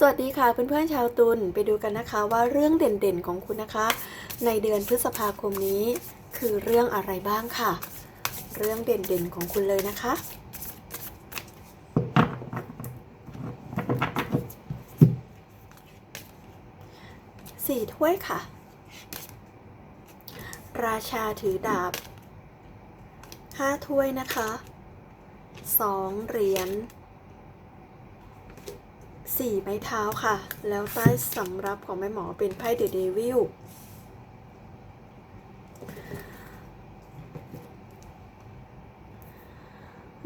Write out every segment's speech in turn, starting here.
สวัสดีค่ะเพื่อนๆชาวตุลไปดูกันนะคะว่าเรื่องเด่นๆของคุณนะคะ ในเดือนพฤษภาคมนี้ คือเรื่องอะไรบ้างค่ะ เรื่องเด่นๆของคุณเลยนะคะ สี่ถ้วยค่ะ ราชาถือดาบห้าถ้วยนะคะสองเหรียญ สี่ไม้เท้าค่ะ แล้วใต้สำรับของแม่หมอเป็นไพ่เดอะเดวิล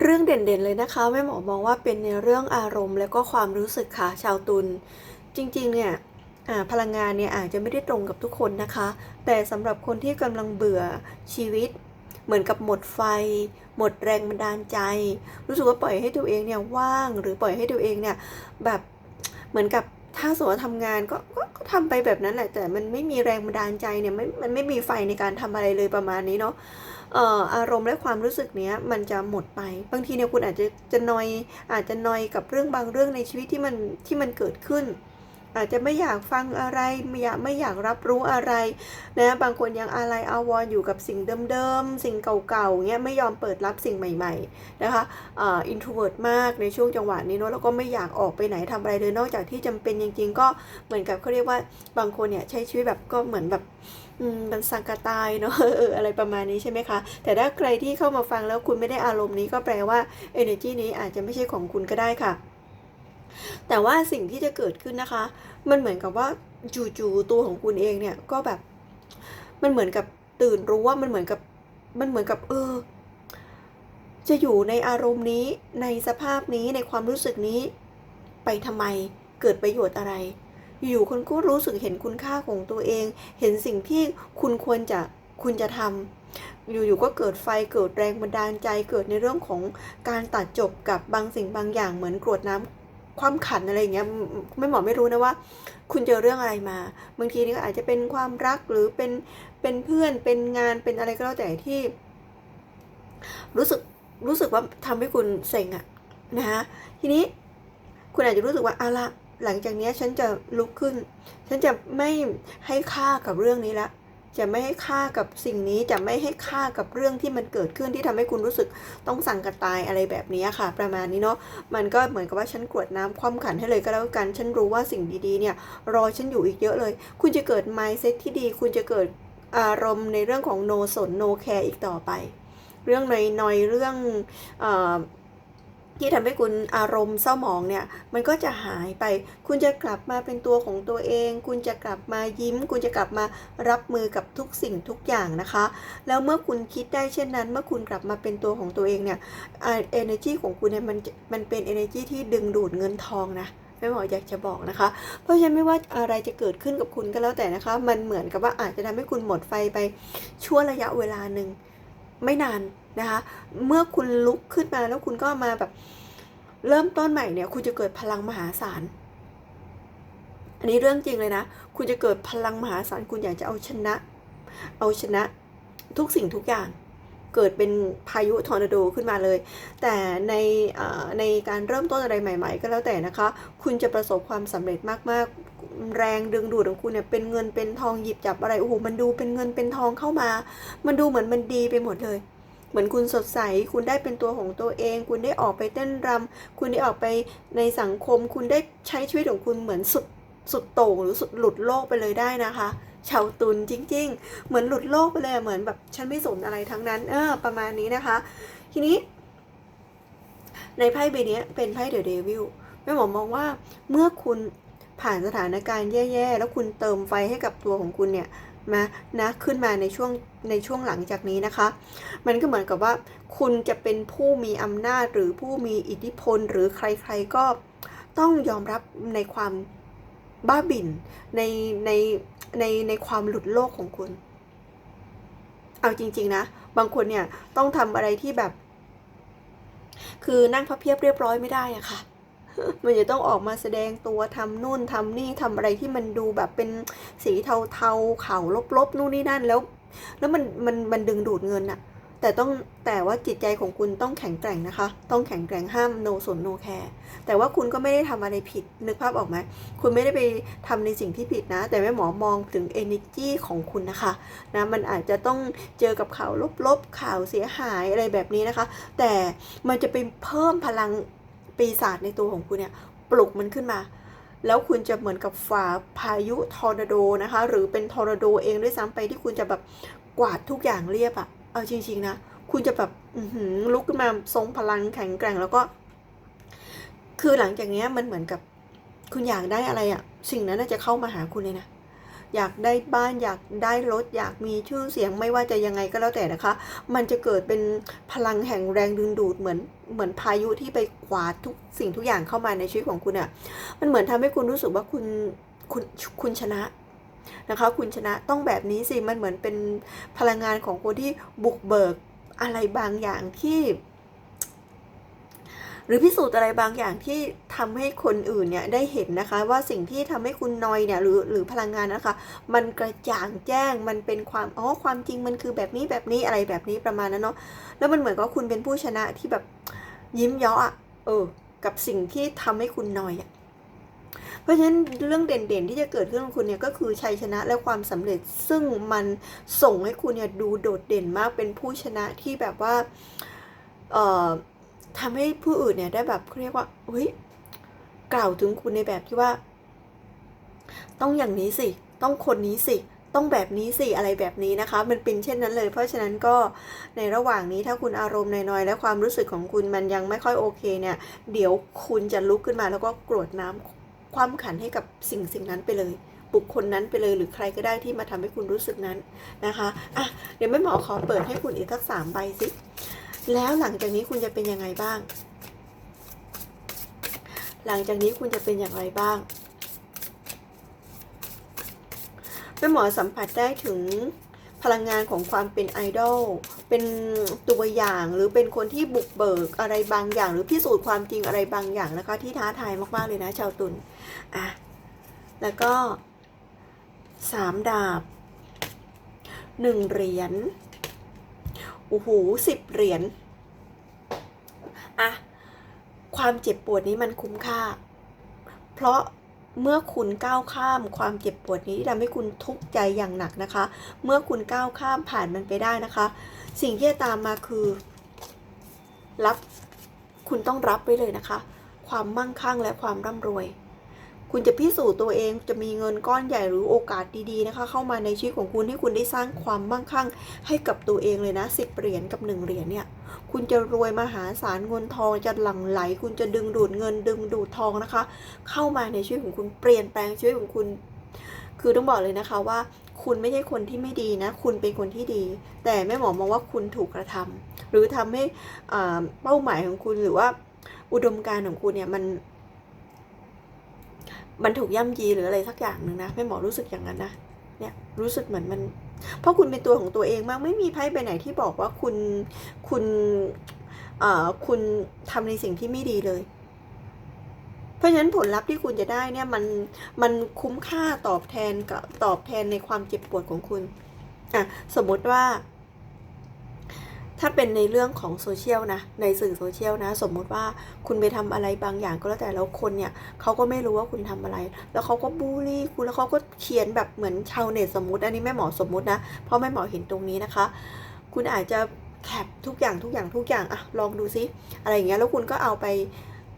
เรื่องเด่นๆเลยนะคะแม่หมอมองว่าเป็นในเรื่องอารมณ์และก็ความรู้สึกค่ะชาวตุลจริงๆเนี่ยพลังงานเนี่ยอาจจะไม่ได้ตรงกับทุกคนนะคะ แต่สำหรับคนที่กำลังเบื่อชีวิต เหมือนกับหมดไฟ หมดแรงบันดาลใจ รู้สึกว่าปล่อยให้ตัวเองเนี่ยว่างหรือปล่อยให้ตัวเองเนี่ยแบบเหมือนกับถ้าสมมติว่าทำงานก็ก็ก็ทำไปแบบนั้นแหละ แต่มันไม่มีแรงบันดาลใจเนี่ยไม่มันไม่มีไฟในการทำอะไรเลยประมาณนี้เนาะเอ่ออารมณ์และความรู้สึกเนี้ยมันจะหมดไป บางทีเนี่ยคุณอาจจะจะนอยอาจจะนอยกับเรื่องบางเรื่องในชีวิตที่มันที่มันเกิดขึ้น อาจจะไม่อยากฟังอะไรไม่อยากไม่อยากรับรู้อะไรนะบางคนยังอะไรอาวรณ์อยู่กับสิ่งเดิมๆ สิ่งเก่าๆเงี้ยไม่ยอมเปิดรับสิ่งใหม่ ๆนะคะอ่าอินโทรเวิร์ดมากในช่วงจังหวะนี้เนาะแล้วก็ไม่อยากออกไปไหนทำอะไรเลยนอกจากที่จำเป็นจริง ๆ ก็เหมือนกับเขาเรียกว่าบางคนเนี่ยใช้ชีวิตแบบก็เหมือนแบบอืมมันสังกตายเนาะเอออะไรประมาณนี้ใช่ไหมคะ แต่ถ้าใครที่เข้ามาฟังแล้วคุณไม่ได้อารมณ์นี้ก็แปลว่า energy นี้อาจจะไม่ใช่ของคุณก็ได้ค่ะ แต่ว่าสิ่งที่จะเกิดขึ้นนะคะ มันเหมือนกับว่าจู่ๆตัวของคุณเองเนี่ยก็แบบ มันเหมือนกับตื่นรู้ว่ามันเหมือนกับมันเหมือนกับเออ จะอยู่ในอารมณ์นี้ในสภาพนี้ในความรู้สึกนี้ ไปทำไมเกิดประโยชน์อะไร อยู่ๆคุณก็รู้สึกเห็นคุณค่าของตัวเอง เห็นสิ่งที่คุณควรจะคุณจะทำอยู่ๆก็เกิดไฟเกิดแรงบันดาลใจ เกิดในเรื่องของการตัดจบกับบางสิ่งบางอย่างเหมือนกรวดน้ำ ความขันอะไรอย่างเงี้ยไม่หมอไม่รู้นะว่า คุณเจอเรื่องอะไรมา บางทีนี่ก็อาจจะเป็นความรักหรือเป็นเป็นเพื่อนเป็นงานเป็นอะไรก็แล้วแต่ที่ รู้สึกรู้สึกว่าทำให้คุณเซ็งอะนะคะทีนี้คุณอาจจะรู้สึกว่าอะละหลังจากนี้ฉันจะลุกขึ้น ฉันจะไม่ให้ค่ากับเรื่องนี้ละ จะไม่ให้ค่ากับสิ่งนี้จะไม่ให้ค่ากับเรื่องที่มันเกิดขึ้นที่ทำให้คุณรู้สึกต้องสั่งกระตายอะไรแบบนี้ค่ะ ประมาณนี้เนาะมันก็เหมือนกับว่าฉันกรวดน้ำคว่ำขันให้เลยก็แล้วกัน ฉันรู้ว่าสิ่งดีๆเนี่ยรอฉันอยู่อีกเยอะเลย คุณจะเกิด mindset ที่ดี คุณจะเกิดอารมณ์ในเรื่องของ no สน no care อีกต่อไป เรื่องในนอยๆเรื่องอ ที่ทำให้คุณอารมณ์เศร้าหมองเนี่ย มันก็จะหายไป คุณจะกลับมาเป็นตัวของตัวเอง คุณจะกลับมายิ้ม คุณจะกลับมารับมือกับทุกสิ่งทุกอย่างนะคะ แล้วเมื่อคุณคิดได้เช่นนั้น เมื่อคุณกลับมาเป็นตัวของตัวเองเนี่ยเอ่า energy ของคุณเนี่ยมันมันเป็น energy ที่ดึงดูดเงินทองนะไม่หมออยากจะบอกนะคะ เพราะฉะนั้นไม่ว่าอะไรจะเกิดขึ้นกับคุณก็แล้วแต่นะคะ มันเหมือนกับว่าอาจจะทำให้คุณหมดไฟไปชั่วระยะเวลาหนึ่ง ไม่นานนะคะ เมื่อคุณลุกขึ้นมาแล้วคุณก็มาแบบเริ่มต้นใหม่เนี่ย คุณจะเกิดพลังมหาศาล อันนี้เรื่องจริงเลยนะ คุณจะเกิดพลังมหาศาล คุณอยากจะเอาชนะ เอาชนะทุกสิ่งทุกอย่าง เกิดเป็นพายุทอร์นาโดขึ้นมาเลย แต่ในในการเริ่มต้นอะไรใหม่ ๆ ก็แล้วแต่นะคะ คุณจะประสบความสำเร็จมากๆ แรงดึงดูดของคุณเนี่ยเป็นเงินเป็นทองหยิบจับอะไรโอ้โหมันดูเป็นเงินเป็นทองเข้ามา มันดูเหมือนมันดีไปหมดเลย เหมือนคุณสดใส คุณได้เป็นตัวของตัวเอง คุณได้ออกไปเต้นรำคุณได้ออกไปในสังคม คุณได้ใช้ชีวิตของคุณเหมือนสุดสุดโต่งหรือสุดหลุดโลกไปเลยได้นะคะชาวตุลจริง ๆ เหมือนหลุดโลกไปเลยเหมือนแบบฉันไม่สนอะไรทั้งนั้น เออ ประมาณนี้นะคะ ทีนี้ ในไพ่ใบนี้เป็นไพ่เดอะเดวิลแม่หมอมองว่าเมื่อคุณ ผ่านสถานการณ์แย่ๆ แล้วคุณเติมไฟให้กับตัวของคุณเนี่ยมานะขึ้นมาในช่วงในช่วงหลังจากนี้นะคะ มันก็เหมือนกับว่า คุณจะเป็นผู้มีอำนาจหรือผู้มีอิทธิพล หรือใครๆก็ต้องยอมรับในความบ้าบิ่นในในในในความหลุดโลกของคุณ เอาจริง ๆ นะ บางคนเนี่ยต้องทำอะไรที่แบบ คือนั่งพับเพียบเรียบร้อยไม่ได้อะค่ะ มันจะต้องออกมาแสดงตัวทำนู่นทำนี่ทำอะไรที่มันดูแบบเป็นสีเทาๆขาวลบๆนู่นนี่นั่นแล้ว แล้วมันมันมันดึงดูดเงินอะแต่ต้องแต่ว่าจิตใจของคุณต้องแข็งแกร่งนะคะ ต้องแข็งแกร่งห้ามโนสนโนแคร์แต่ว่าคุณก็ไม่ได้ทำอะไรผิดนึกภาพออกไหมคุณไม่ได้ไปทำในสิ่งที่ผิดนะ แต่แม่หมอมองถึง energy ของคุณนะคะนะมันอาจจะต้องเจอกับข่าวลบๆข่าวเสียหายอะไรแบบนี้นะคะ แต่มันจะไปเพิ่มพลัง ปีศาจในตัวของคุณเนี่ยปลุกมันขึ้นมา แล้วคุณจะเหมือนกับฝ่าพายุทอร์นาโดนะคะ หรือเป็นทอร์นาโดเองด้วยซ้ำไปที่คุณจะแบบกวาดทุกอย่างเรียบอะเอาจริง ๆ นะ คุณจะแบบอื้อหือลุกขึ้นมาทรงพลังแข็งแกร่งแล้วก็ คือหลังจากเนี้ยมันเหมือนกับคุณอยากได้อะไรอะสิ่งนั้นน่าจะเข้ามาหาคุณเลยนะ อยากได้บ้านอยากได้รถอยากมีชื่อเสียงไม่ว่าจะยังไงก็แล้วแต่นะคะ มันจะเกิดเป็นพลังแห่งแรงดึงดูดเหมือนเหมือนพายุที่ไปกวาทุกสิ่งทุกอย่างเข้ามาในชีวิตของคุณอะ่ะมันเหมือนทำให้คุณรู้สึกว่าคุณคุณคุณชนะนะคะ คุณชนะต้องแบบนี้สิมันเหมือนเป็นพลังงานของคนที่บุกเบิกอะไรบางอย่างที่ หรือพิสูจน์อะไรบางอย่างที่ทำให้คนอื่นเนี่ยได้เห็นนะคะ ว่าสิ่งที่ทำให้คุณนอยเนี่ยหรือหรือพลังงานนะคะ มันกระจ่างแจ้งมันเป็นความอ๋อความจริงมันคือแบบนี้แบบนี้อะไรแบบนี้ประมาณนั้นเนาะแล้วมันเหมือนกับคุณเป็นผู้ชนะที่แบบยิ้มยาะอะเออ กับสิ่งที่ทำให้คุณนอยอะเพราะฉะนั้นเรื่องเด่นๆที่จะเกิดขึ้นกับคุณเนี่ยก็คือชัยชนะและความสำเร็จซึ่งมันส่งให้คุณเนี่ยดูโดดเด่นมากเป็นผู้ชนะที่แบบว่า เอ่อ ทำให้ผู้อื่นเนี่ยได้แบบเรียกว่าเฮ้ยกล่าวถึงคุณในแบบที่ว่า ต้องอย่างนี้สิ ต้องคนนี้สิ ต้องแบบนี้สิ อะไรแบบนี้นะคะ มันเป็นเช่นนั้นเลย เพราะฉะนั้นก็ในระหว่างนี้ถ้าคุณอารมณ์น้อยๆและความรู้สึกของคุณมันยังไม่ค่อยโอเคเนี่ย เดี๋ยวคุณจะลุกขึ้นมาแล้วก็กรวดน้ำความขันให้กับสิ่งสิ่งนั้นไปเลย บุคคลนั้นไปเลยหรือใครก็ได้ที่มาทำให้คุณรู้สึกนั้นนะคะอะเดี๋ยวแม่หมอขอเปิดให้คุณอีกสักสามใบสิ แล้วหลังจากนี้คุณจะเป็นยังไงบ้าง หลังจากนี้คุณจะเป็นอย่างไรบ้างแม่หมอสัมผัสได้ถึงพลังงานของความเป็นไอดอล เป็นตัวอย่างหรือเป็นคนที่บุกเบิกอะไรบางอย่าง หรือพิสูจน์ความจริงอะไรบางอย่างนะคะที่ท้าทายมากๆเลยนะ ชาวตุลอะ แล้วก็สามดาบหนึ่งเหรียญ โอ้โหสิบเหรียญ อะความเจ็บปวดนี้มันคุ้มค่า เพราะเมื่อคุณก้าวข้ามความเจ็บปวดนี้ที่ทำให้คุณทุกข์ใจอย่างหนักนะคะ เมื่อคุณก้าวข้ามผ่านมันไปได้นะคะ สิ่งที่จะตามมาคือ รับ คุณต้องรับไว้เลยนะคะ ความมั่งคั่งและความร่ำรวย คุณจะพิสูจน์ตัวเองจะมีเงินก้อนใหญ่หรือโอกาสดีๆนะคะ เข้ามาในชีวิตของคุณให้คุณได้สร้างความมั่งคั่ง ให้กับตัวเองเลยนะสิบเหรียญกับหนึ่งเหรียญเนี่ยคุณจะรวยมหาศาลเงินทองจะหลั่งไหล คุณจะดึงดูดเงินดึงดูดทองนะคะ เข้ามาในชีวิตของคุณเปลี่ยนแปลงชีวิตของคุณ คือต้องบอกเลยนะคะว่าคุณไม่ใช่คนที่ไม่ดีนะ คุณเป็นคนที่ดี แต่แม่หมอมองว่าคุณถูกกระทำหรือทำให้อ่าเป้าหมายของคุณหรือว่าอุดมการณ์ของคุณเนี่ยมัน มันถูกย่ำยีหรืออะไรสักอย่างหนึ่งนะแม่หมอรู้สึกอย่างนั้นนะเนี่ยรู้สึกเหมือนมัน เพราะคุณเป็นตัวของตัวเองมากไม่มีไพ่ใบไหนที่บอกว่าคุณคุณเอ่อคุณทำในสิ่งที่ไม่ดีเลย เพราะฉะนั้นผลลัพธ์ที่คุณจะได้เนี่ยมันมันคุ้มค่าตอบแทนกับตอบแทนในความเจ็บปวดของคุณอะสมมติว่า ถ้าเป็นในเรื่องของโซเชียลนะ ในสื่อโซเชียลนะ สมมุติว่าคุณไปทำอะไรบางอย่างก็แล้วแต่แล้วคนเนี่ยเขาก็ไม่รู้ว่าคุณทำอะไร แล้วเขาก็บูลลี่คุณแล้วเขาก็เขียนแบบเหมือนชาวเน็ตสมมติ อันนี้แม่หมอสมมตินะ เพราะแม่หมอเห็นตรงนี้นะคะ คุณอาจจะแคปทุกอย่างทุกอย่างทุกอย่างอะลองดูซิอะไรอย่างเงี้ยแล้วคุณก็เอาไป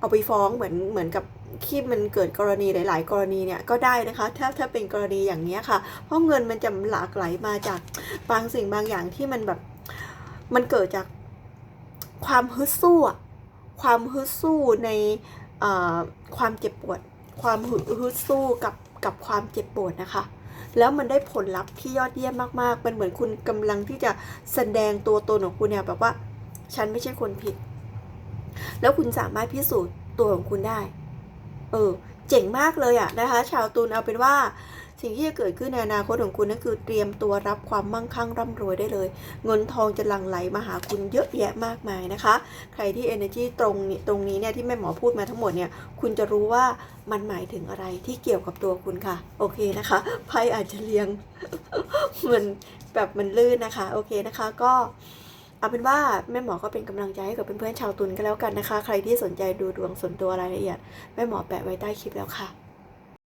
เอาไปฟ้องเหมือนเหมือนกับที่มันเกิดกรณีหลาย ๆ กรณีเนี่ยก็ได้นะคะ ถ้าถ้าเป็นกรณีอย่างเนี้ยค่ะ เพราะเงินมันจะหลากไหลมาจากบางสิ่งบางอย่างที่มันแบบ มันเกิดจากความฮึดสู้อะความฮึดสู้ในความเจ็บปวด ความฮึดสู้กับกับความเจ็บปวดนะคะ แล้วมันได้ผลลัพธ์ที่ยอดเยี่ยมมากๆ มันเหมือนคุณกำลังที่จะแสดงตัวตนของคุณเนี่ยแบบว่า ฉันไม่ใช่คนผิด แล้วคุณสามารถพิสูจน์ตัวของคุณได้ เออ เจ๋งมากเลยอะนะคะ ชาวตุลเอาเป็นว่า สิ่งที่จะเกิดขึ้นในอนาคตของคุณนั่นคือเตรียมตัวรับความมั่งคั่งร่ำรวยได้เลย เงินทองจะหลั่งไหลมาหาคุณเยอะแยะมากมายนะคะ ใครที่ energy ตรงนี้ตรงนี้เนี่ยที่แม่หมอพูดมาทั้งหมดเนี่ยคุณจะรู้ว่ามันหมายถึงอะไรที่เกี่ยวกับตัวคุณค่ะ โอเคนะคะไพ่อาจจะเรียงมันแบบมันลื่นนะคะ โอเคนะคะก็เอาเป็นว่าแม่หมอก็เป็นกำลังใจให้กับเพื่อนๆชาวตุลก็แล้วกันนะคะ ใครที่สนใจดูดวงส่วนตัวรายละเอียด แม่หมอแปะไว้ใต้คลิปแล้วค่ะ